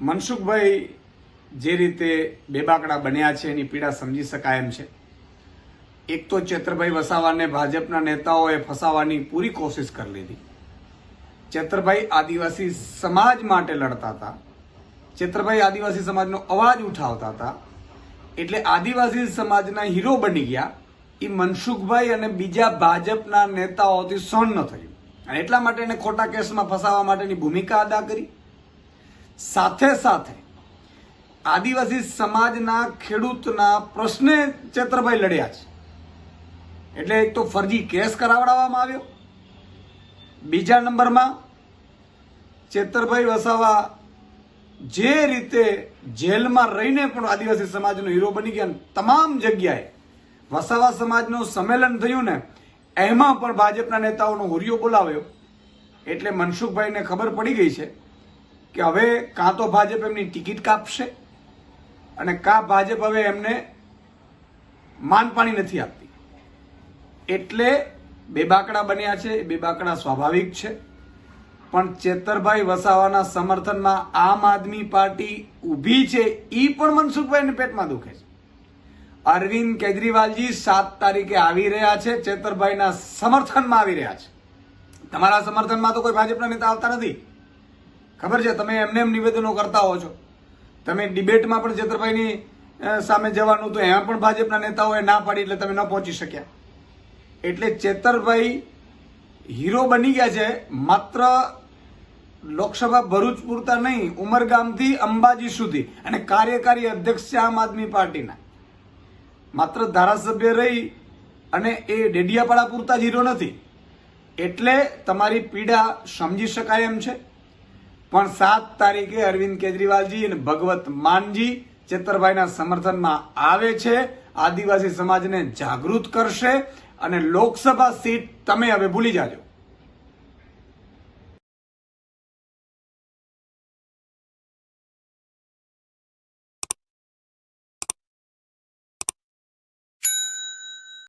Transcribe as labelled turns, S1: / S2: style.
S1: મનસુખભાઈ જે રીતે બેબાકડા બન્યા છે, એની પીડા સમજી શકાય એમ છે. એક તો ચેતરભાઈ વસાવાને ભાજપના નેતાઓએ ફસાવાની પૂરી કોશિશ કરી લીધી. ચેતરભાઈ આદિવાસી સમાજ માટે લડતા હતા. ચેતરભાઈ આદિવાસી સમાજનો અવાજ ઉઠાવતા હતા. એટલે આદિવાસી સમાજના હીરો બની ગયા. એ મનસુખભાઈ અને બીજા ભાજપના નેતાઓથી સહન ન થયું. અને એટલા માટે એને ખોટા કેસમાં ફસાવવા માટેની ભૂમિકા અદા કરી. સાથે સાથે આદિવાસી સમાજના ખેડૂતના પ્રશ્ને ચેતરભાઈ લડ્યા છે. એટલે એક તો ફરજી કેસ કરાવડાવવામાં આવ્યો. બીજા નંબરમાં ચેતરભાઈ વસાવા જે રીતે જેલમાં રહીને પણ આદિવાસી સમાજનો હીરો બની ગયા તમામ જગ્યાએ વસાવા સમાજનું સંમેલન થયું ને, એમાં પણ ભાજપના નેતાઓનો હુરિયો બોલાવ્યો. એટલે મનસુખભાઈને ખબર પડી ગઈ છે કે હવે કાં તો ભાજપ એમની ટિકિટ કાપશે અને કાં ભાજપ હવે એમને માન પાણી નથી આપતી. એટલે બેબાકડા બન્યા છે, બે બેબાકડા સ્વાભાવિક છે. પણ ચેતરભાઈ વસાવાના સમર્થનમાં આમ આદમી પાર્ટી ઊભી છે એ પણ મનસુખભાઈને પેટમાં દુખે છે. અરવિંદ કેજરીવાલજી સાત તારીખે આવી રહ્યા છે, ચેતરભાઈના સમર્થનમાં આવી રહ્યા છે. તમારા સમર્થનમાં તો કોઈ ભાજપના નેતા આવતા નથી. ખબર છે? તમે એમને એમ નિવેદનો કરતા હો છો. તમે ડિબેટમાં પણ જેતરભાઈની સામે જવાનું તો એમાં પણ ભાજપના નેતાઓએ ના પાડી એટલે તમે ન પહોંચી શક્યા. એટલે ચેતરભાઈ હીરો બની ગયા છે, માત્ર લોકસભા ભરૂચ પૂરતા નહીં, ઉમરગામથી અંબાજી સુધી, અને કાર્યકારી અધ્યક્ષ છે આમ આદમી પાર્ટીના. માત્ર ધારાસભ્ય રહી અને એ ડેડિયાપાડા પૂરતા જ હીરો નથી. એટલે તમારી પીડા સમજી શકાય એમ છે? પણ સાત તારીખે અરવિંદ કેજરીવાલજી અને ભગવત માનજી ચેતરભાઈના સમર્થનમાં આવે છે. આદિવાસી સમાજને જાગૃત કરશે અને લોકસભા સીટ તમે હવે ભૂલી જાજો.